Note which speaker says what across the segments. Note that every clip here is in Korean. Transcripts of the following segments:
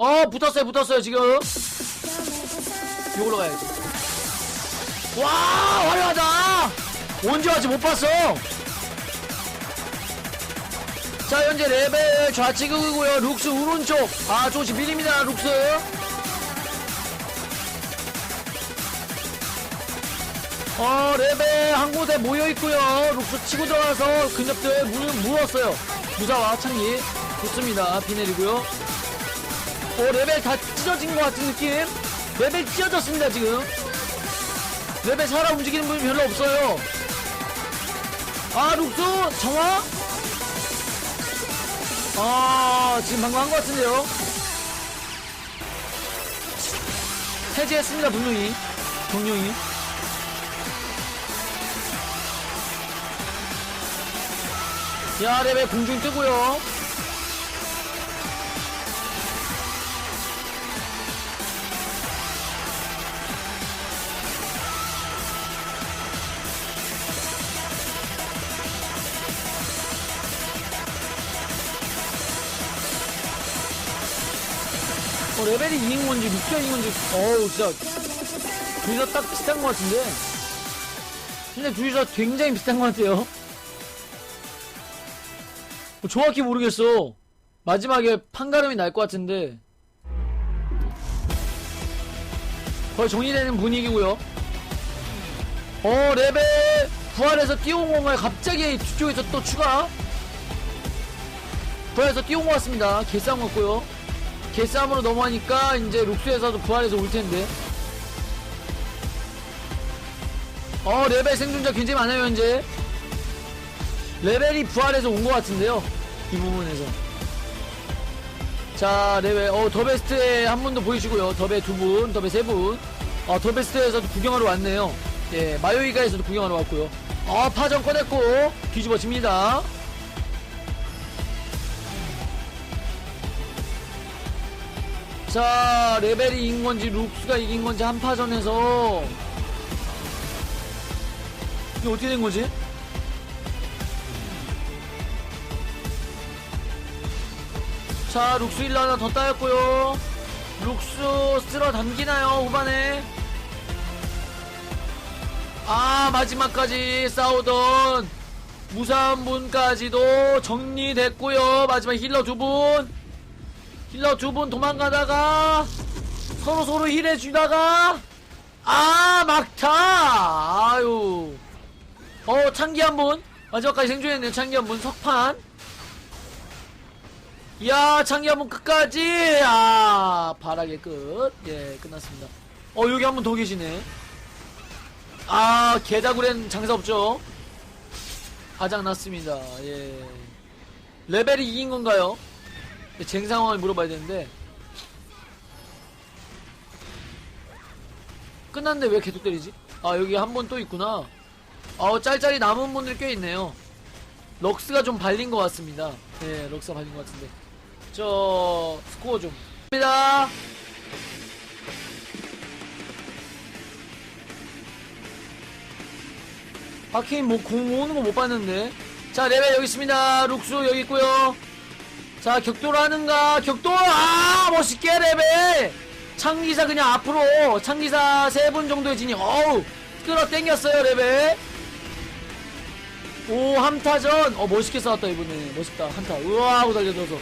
Speaker 1: 어 붙었어요 붙었어요 지금. 이걸로 가야지. 와 화려하다. 언제 왔지? 못 봤어. 자 현재 레벨 좌측이고요. 룩스 오른쪽. 아 조금씩 밀립니다 룩스. 어 레벨 한 곳에 모여있고요. 룩스 치고 들어가서 근접들 물, 물었어요. 무사와 창기 좋습니다. 비 내리고요 오 레벨 다 찢어진 것 같은 느낌? 레벨 찢어졌습니다 지금. 레벨 살아 움직이는 분이 별로 없어요. 아 룩스 정화? 아 지금 방금 한 것 같은데요? 해제했습니다 분명히. 정룡이 야 레벨 공중 뜨고요 레벨이 2인 건지 6편인 건지. 어우 진짜. 둘이서 딱 비슷한 것 같은데. 근데 둘이서 굉장히 비슷한 것 같아요. 뭐 정확히 모르겠어. 마지막에 판가름이 날 것 같은데. 거의 정리되는 분위기고요. 어 레벨 부활해서 뛰어온 건가요 갑자기 뒤쪽에서 또 추가. 부활해서 뛰어온 것 같습니다. 개싸움 같고요 개싸움으로 넘어가니까 이제 룩스에서도 부활해서 올 텐데. 어 레벨 생존자 굉장히 많아요 현재. 레벨이 부활해서 온 것 같은데요. 이 부분에서. 자 레벨 어 더베스트에 한 분도 보이시고요. 더베 두 분, 더베 세 분. 어 더베스트에서도 구경하러 왔네요. 예 마요이가에서도 구경하러 왔고요. 어 파전 꺼냈고 뒤집어집니다. 자 레벨이 이긴 건지 룩스가 이긴 건지 한파전에서. 이게 어떻게 된 거지? 자 룩스 힐러 하나 더 따였고요. 룩스 쓸어 담기나요 후반에? 아 마지막까지 싸우던 무사한 분까지도 정리됐고요. 마지막 힐러 두분 힐러 두 분 도망가다가 서로 서로 힐해 주다가 아 막타! 아유. 어 창기 한분. 마지막까지 생존했네요. 창기 한분. 석판. 이야 창기 한분 끝까지. 아 바락의 끝예 끝났습니다. 어 여기 한 분 더 계시네. 아 개다구렌 장사 없죠? 아장 났습니다. 예. 레벨이 이긴 건가요? 쟁 상황을 물어봐야 되는데. 끝났는데 왜 계속 때리지? 아 여기 한 번 또 있구나. 아 짤짤이 남은 분들 꽤 있네요. 럭스가 좀 발린 것 같습니다. 네 럭스가 발린 것 같은데. 저 스코어 좀. 입니다. 아케인 뭐공 오는 거 못 봤는데. 자 레벨 여기 있습니다. 룩스 여기 있고요 자 격도를 하는가? 격도 아! 멋있게 레벨! 창기사 그냥 앞으로. 창기사 세 분 정도의 진입. 어우 끌어 당겼어요 레벨. 오 함타전. 어 멋있게 싸웠다 이번에 멋있다 한타. 우와 하고 달려들어서.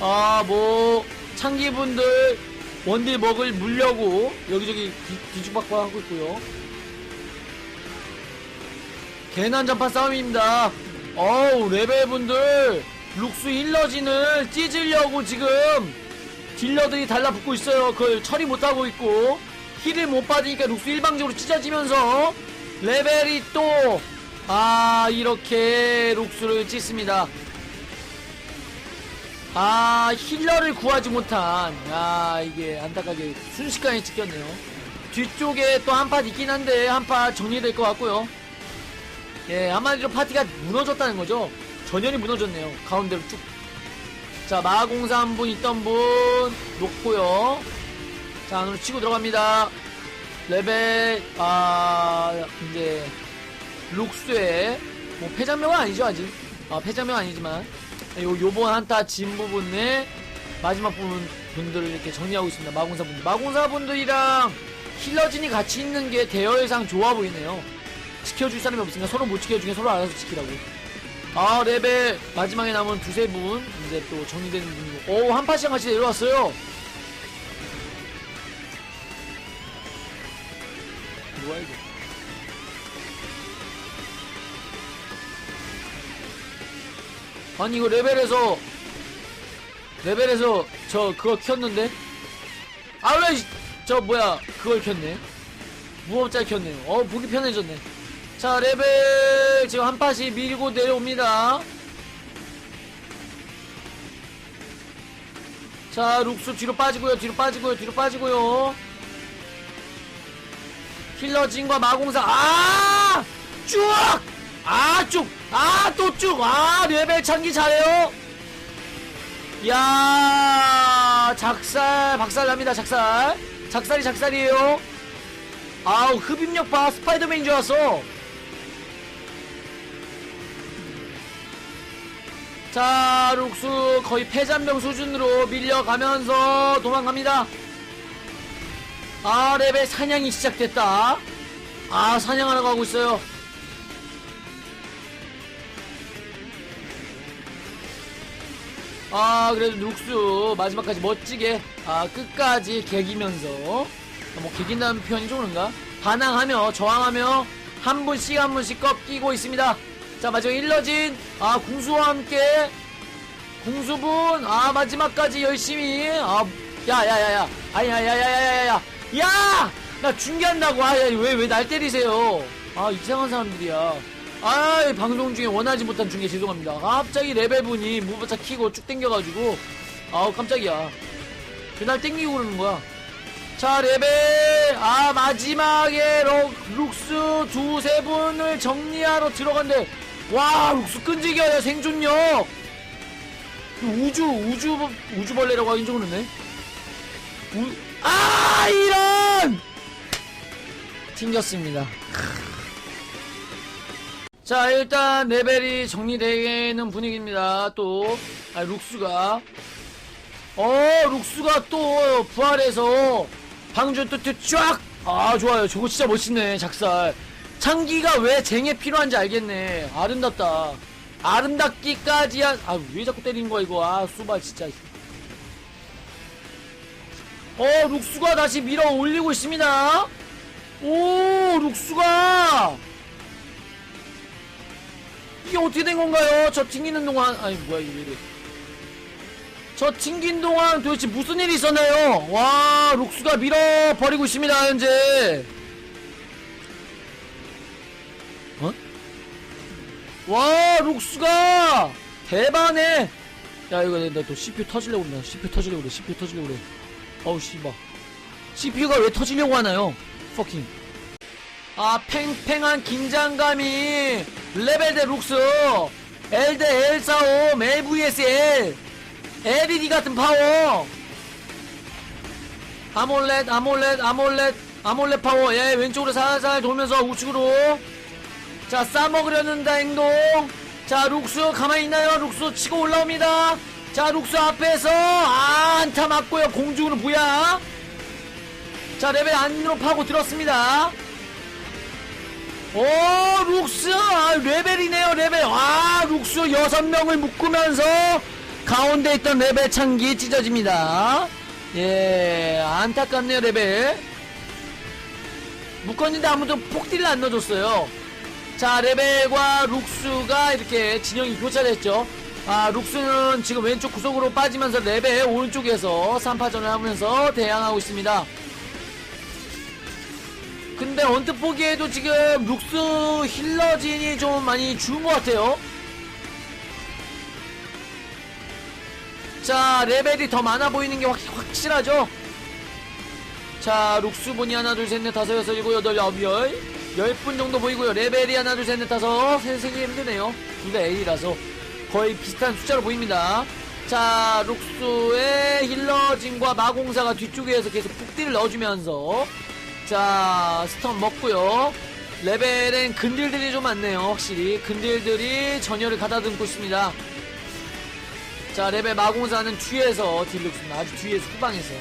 Speaker 1: 아뭐 창기분들 원딜 먹을 물려고 여기저기 뒤, 뒤죽박박 하고 있고요. 개난장판 싸움입니다. 어우 레벨분들 룩스 힐러진을 찢으려고 지금 딜러들이 달라붙고 있어요. 그걸 처리 못하고 있고 힐을 못 받으니까 룩스 일방적으로 찢어지면서 레벨이 또 아 이렇게 룩스를 찢습니다. 아 힐러를 구하지 못한 아 이게 안타깝게 순식간에 찍혔네요. 뒤쪽에 또한팟 있긴 한데 한팟 정리될 것 같고요. 예 한마디로 파티가 무너졌다는 거죠. 전연이 무너졌네요. 가운데로 쭉. 자, 마공사 한 분 있던 분 놓고요. 자, 안으로 치고 들어갑니다. 레벨, 아, 이제, 룩스의, 뭐, 패장명은 아니죠, 아직. 아, 패장명 아니지만. 요, 요번 한타 진 부분에 마지막 분, 분들을 이렇게 정리하고 있습니다. 마공사 분들. 마공사 분들이랑 힐러진이 같이 있는 게 대여의상 좋아 보이네요. 지켜줄 사람이 없으니까 서로 못 지켜주게 서로 알아서 지키라고. 아, 레벨 마지막에 남은 두세 분, 이제 또 정리되는 분. 오, 한파시랑 같이 내려왔어요. 뭐야, 이거. 아니, 이거 레벨에서, 레벨에서 저 그거 켰는데? 아, 왜, 저 뭐야, 그걸 켰네. 무법자 켰네요. 어, 보기 편해졌네. 자, 레벨 지금 한 파시 밀고 내려옵니다. 자, 룩스 뒤로 빠지고요, 뒤로 빠지고요, 뒤로 빠지고요. 힐러 진과 마공사, 아! 쭉! 아, 쭉! 아, 또 쭉! 아, 레벨 chan기 잘해요! 야 작살, 박살 납니다, 작살. 작살이 작살이에요. 아우, 흡입력 봐. 스파이더맨인 줄 알았어. 자, 룩수 거의 폐잔병 수준으로 밀려가면서 도망갑니다. 아, 레벨 사냥이 시작됐다. 아, 사냥하러 가고 있어요. 아, 그래도 룩수 마지막까지 멋지게, 아, 끝까지 개기면서, 아, 뭐, 개긴다는 표현이 좋은가? 반항하며, 저항하며, 한 분씩 한 분씩 꺾이고 있습니다. 자, 마지막 일러진, 아, 궁수와 함께, 궁수분, 아, 마지막까지 열심히, 아, 야, 야, 야, 야, 아니, 야, 야, 야, 야, 야, 야, 야! 나 중계한다고, 아, 야, 왜, 왜 날 때리세요? 아, 이상한 사람들이야. 아, 방송 중에 원하지 못한 중계 죄송합니다. 갑자기 레벨분이 무버차 키고 쭉 땡겨가지고, 아우, 깜짝이야. 왜날 땡기고 그러는 거야? 자, 레벨, 아, 마지막에 럭, 룩스 두세 분을 정리하러 들어간대. 와, 룩스 끈질겨요, 생존력! 우주, 우주, 우주벌레라고 하긴 좀 그렇네. 우, 아, 이런! 튕겼습니다. 자, 일단 레벨이 정리되는 분위기입니다. 또, 아, 룩스가. 어, 룩스가 또 부활해서 방주 또, 또 쫙! 아, 좋아요. 저거 진짜 멋있네, 작살. 창기가 왜 쟁에 필요한지 알겠네. 아름답다. 아름답기까지 한, 아, 왜 자꾸 때리는 거야, 이거. 아, 수발, 진짜. 어, 룩스가 다시 밀어 올리고 있습니다. 오, 룩스가! 이게 어떻게 된 건가요? 저 튕기는 동안, 아니, 뭐야, 이게 왜 이래. 저 튕긴 동안 도대체 무슨 일이 있었나요? 와, 룩스가 밀어 버리고 있습니다, 현재. 와, 룩스가 대박네. 야, 이거 나또 CPU 터지려고 그래. CPU 터지려고 그래. CPU 터지려고 그래. 어우, 씨발. CPU가 왜 터지려고 하나요? 퍼킹. 아, 팽팽한 긴장감이 레벨 대 룩스 L 대 L 싸움 L vs L LED 같은 파워 아몰렛 아몰렛 아몰렛 아몰렛 파워 예 왼쪽으로 살살 돌면서 우측으로 자 싸먹으려는 다 행동 자 룩스 가만히 있나요? 룩스 치고 올라옵니다. 자 룩스 앞에서 아 안타 맞고요. 공중으로 부야. 자 레벨 안으로 파고 들었습니다. 오 룩스 아, 레벨이네요 레벨. 아 룩스 여섯 명을 묶으면서 가운데 있던 레벨 창기 찢어집니다. 예 안타깝네요 레벨. 묶었는데 아무도 폭딜을 안 넣어줬어요 자 레벨과 룩스가 이렇게 진영이 교차됐죠 아 룩스는 지금 왼쪽 구석으로 빠지면서 레벨 오른쪽에서 3파전을 하면서 대항하고 있습니다 근데 언뜻 보기에도 지금 룩스 힐러진이 좀 많이 죽은 것 같아요. 자, 레벨이 더 많아 보이는 게 확, 확실하죠? 자, 룩스 분이 하나, 둘, 셋, 넷, 다섯, 여섯, 일곱, 여덟, 아홉, 열. 열분 정도 보이고요. 레벨이 하나, 둘, 셋, 넷, 다섯. 세세기 힘드네요. 둘다 A라서 거의 비슷한 숫자로 보입니다. 자, 룩스의 힐러진과 마공사가 뒤쪽에서 계속 북딜을 넣어주면서 자 스턴 먹고요 레벨엔 근딜들이 좀 많네요 확실히 근딜들이 전열을 가다듬고 있습니다 자 레벨 마공사는 뒤에서 줍니다 아주 뒤에서 후방에서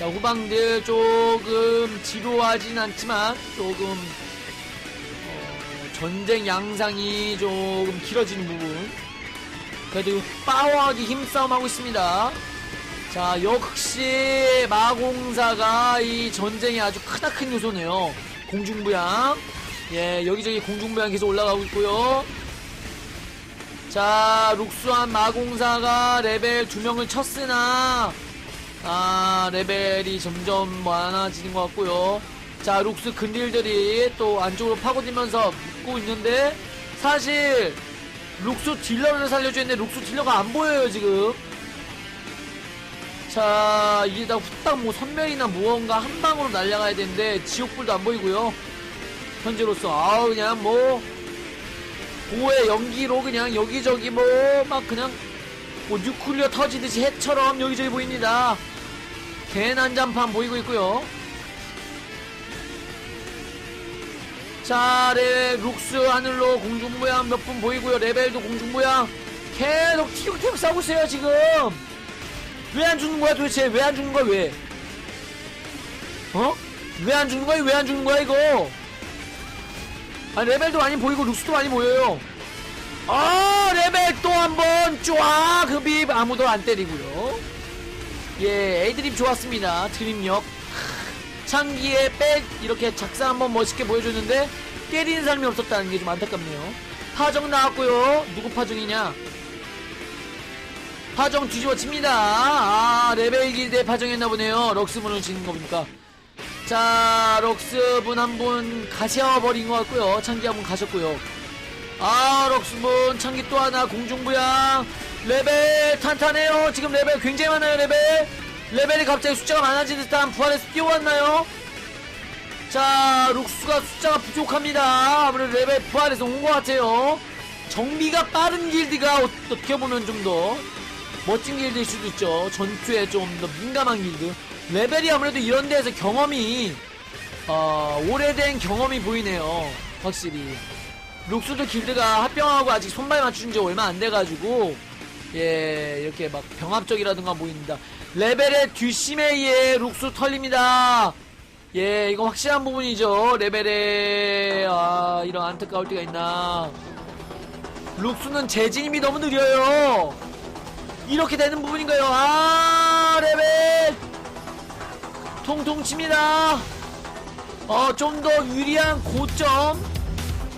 Speaker 1: 자 후방들 조금 지루하진 않지만 조금 어, 전쟁 양상이 조금 길어지는 부분. 그래도 파워하게 힘싸움하고 있습니다. 자 역시 마공사가 이 전쟁에 아주 크나큰 요소네요. 공중부양. 예 여기저기 공중부양 계속 올라가고 있고요. 자 룩수한 마공사가 레벨 두 명을 쳤으나 아 레벨이 점점 많아지는 것 같고요. 자 룩스 근딜들이 또 안쪽으로 파고들면서 묶고 있는데 사실 룩스 딜러를 살려줘야 되는데 룩스 딜러가 안 보여요 지금. 자 이게 다 후딱 뭐 선멸이나 무언가 한 방으로 날아가야 되는데 지옥불도 안 보이고요. 현재로서 아우 그냥 뭐 고의 연기로 그냥 여기저기 뭐 막 그냥 뭐 뉴클리어 터지듯이 해처럼 여기저기 보입니다. 개난장판 보이고 있고요. 자, 레 룩스 하늘로 공중부양 몇 분 보이고요. 레벨도 공중부양 계속 티격태격 싸우고 있어요 지금. 왜 안 죽는 거야 도대체? 왜 안 죽는 거야 왜? 어? 왜 안 죽는 거야? 왜 안 죽는 거야 이거? 아 레벨도 많이 보이고 룩스도 많이 보여요 아 레벨 또 한 번 쫙 흡입 아무도 안 때리고요 예 애드립 좋았습니다. 드립력. 창기에 백 이렇게 작사 한번 멋있게 보여줬는데 때리는 사람이 없었다는 게 좀 안타깝네요. 파정 나왔고요. 누구 파정이냐? 파정 뒤집어 칩니다. 아 레벨 길대 파정했나 보네요. 럭스분을 지는 거 보니까? 자, 럭스분 한 분 가셔버린 것 같고요. 창기 한 분 가셨고요. 아, 럭스분 창기 또 하나 공중부양 레벨 탄탄해요. 지금 레벨 굉장히 많아요. 레벨 레벨이 갑자기 숫자가 많아진 듯한 부활에서 뛰어왔나요? 자, 룩스가 숫자가 부족합니다. 아무래도 레벨 부활에서 온 것 같아요. 정비가 빠른 길드가 어떻게 보면 좀 더 멋진 길드일 수도 있죠. 전투에 좀 더 민감한 길드. 레벨이 아무래도 이런 데에서 경험이 어, 오래된 경험이 보이네요. 확실히. 룩스도 길드가 합병하고 아직 손발 맞춘 지 얼마 안 돼가지고 예 이렇게 막 병합 적이라든가 보입니다. 레벨의 뒷심에 의해 룩스 털립니다. 예 이거 확실한 부분이죠. 레벨에 아 이런 안타까울 때가 있나. 룩스는 재진임이 너무 느려요. 이렇게 되는 부분인가요? 아 레벨 통통 칩니다. 어, 좀 더 유리한 고점,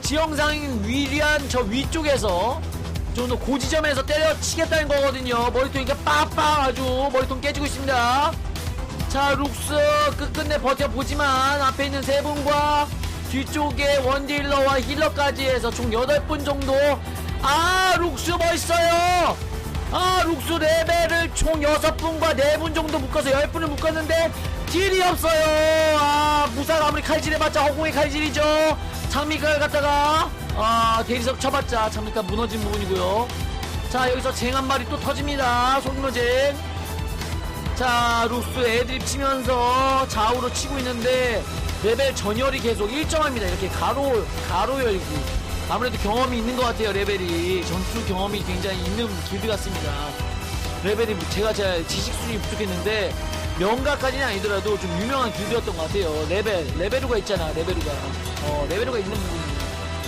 Speaker 1: 지형상 유리한 저 위쪽에서 좀 더 고지점에서 때려치겠다는 거거든요. 머리통 이렇게 빡빡 아주 머리통 깨지고 있습니다. 자, 룩스 끝끝내 버텨보지만 앞에 있는 세 분과 뒤쪽에 원딜러와 힐러까지 해서 총 8분 정도 아, 룩스 멋있어요! 아, 룩스 레벨을 총 6분과 4분 정도 묶어서 10분을 묶었는데 딜이 없어요. 아, 무사가 아무리 칼질해봤자 허공의 칼질이죠. 장미칼 갖다가 아 대리석 쳐봤자 장미칼 무너진 부분이고요. 자 여기서 쟁 한 마리 또 터집니다. 속노쟁. 자 룩스 애드립 치면서 좌우로 치고 있는데 레벨 전열이 계속 일정합니다. 이렇게 가로 가로 열기. 아무래도 경험이 있는 것 같아요. 레벨이 전투 경험이 굉장히 있는 길드 같습니다. 레벨이 제가 제 지식 수준이 부족했는데 명가까지는 아니더라도 좀 유명한 길드였던 것 같아요. 레벨, 레벨루가 있잖아, 레벨루가. 어, 레벨루가 있는 부분이.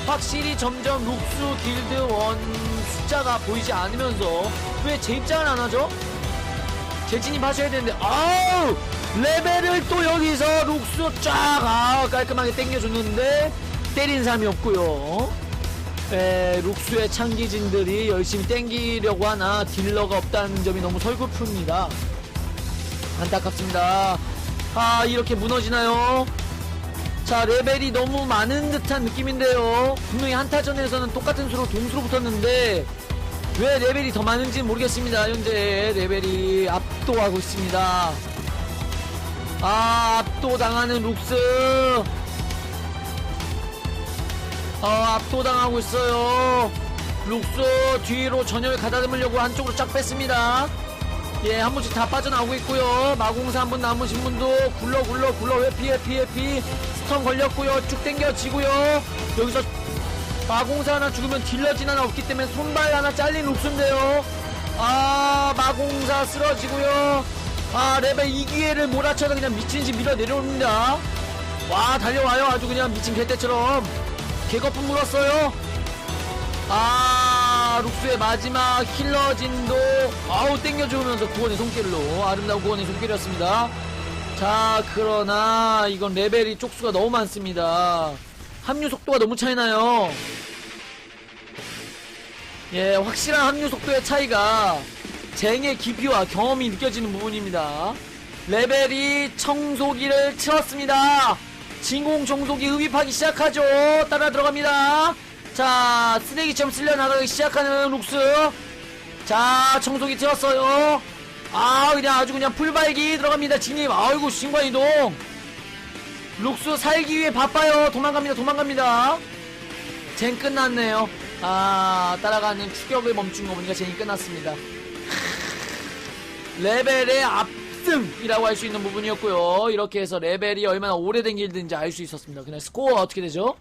Speaker 1: 확실히 점점 룩스 길드 원 숫자가 보이지 않으면서 왜제 입장을 안 하죠? 재진입 하셔야 되는데, 아우! 레벨을 또 여기서 룩스 쫙, 아, 깔끔하게 땡겨줬는데, 때린 사람이 없고요 에, 룩스의 창기진들이 열심히 땡기려고 하나 딜러가 없다는 점이 너무 설렜습니다. 안타깝습니다. 아 이렇게 무너지나요? 자 레벨이 너무 많은 듯한 느낌인데요. 분명히 한타전에서는 똑같은 수로 동수로 붙었는데 왜 레벨이 더 많은지 모르겠습니다. 현재 레벨이 압도하고 있습니다. 아 압도당하는 룩스 어, 압도당하고 있어요. 룩스 뒤로 전열 가다듬으려고 한쪽으로 쫙 뺐습니다. 예, 한 분씩 다 빠져나오고 있고요. 마공사 한 분 남으신 분도 굴러 굴러 굴러 회피 회피 회피 스턴 걸렸고요. 쭉 당겨지고요. 여기서 마공사 하나 죽으면 딜러 진 하나 없기 때문에 손발 하나 잘린 룩스인데요. 아 마공사 쓰러지고요. 아 레벨 2기회를 몰아쳐서 그냥 미친 듯이 밀어 내려옵니다. 와 달려와요. 아주 그냥 미친 개떼처럼. 개거품 물었어요. 아 룩스의 마지막 힐러 진도. 아우 땡겨주면서 구원의 손길로 아름다운 구원의 손길이었습니다 자 그러나 이건 레벨이 쪽수가 너무 많습니다. 합류 속도가 너무 차이나요. 예 확실한 합류 속도의 차이가 쟁의 깊이와 경험이 느껴지는 부분입니다. 레벨이 청소기를 치렀습니다. 진공 청소기 흡입하기 시작하죠. 따라 들어갑니다. 자 쓰레기처럼 쓸려 나가기 시작하는 룩스. 자 청소기 틀었어요 아 그냥 아주 그냥 풀발기 들어갑니다 진입 아이고 신관이동. 룩스 살기 위해 바빠요. 도망갑니다 도망갑니다. 젠 끝났네요. 아 따라가는 추격을 멈춘 거 보니까 젠이 끝났습니다. 레벨의 압승이라고 할 수 있는 부분이었고요. 이렇게 해서 레벨이 얼마나 오래된 길든지 알 수 있었습니다. 그냥 스코어 어떻게 되죠?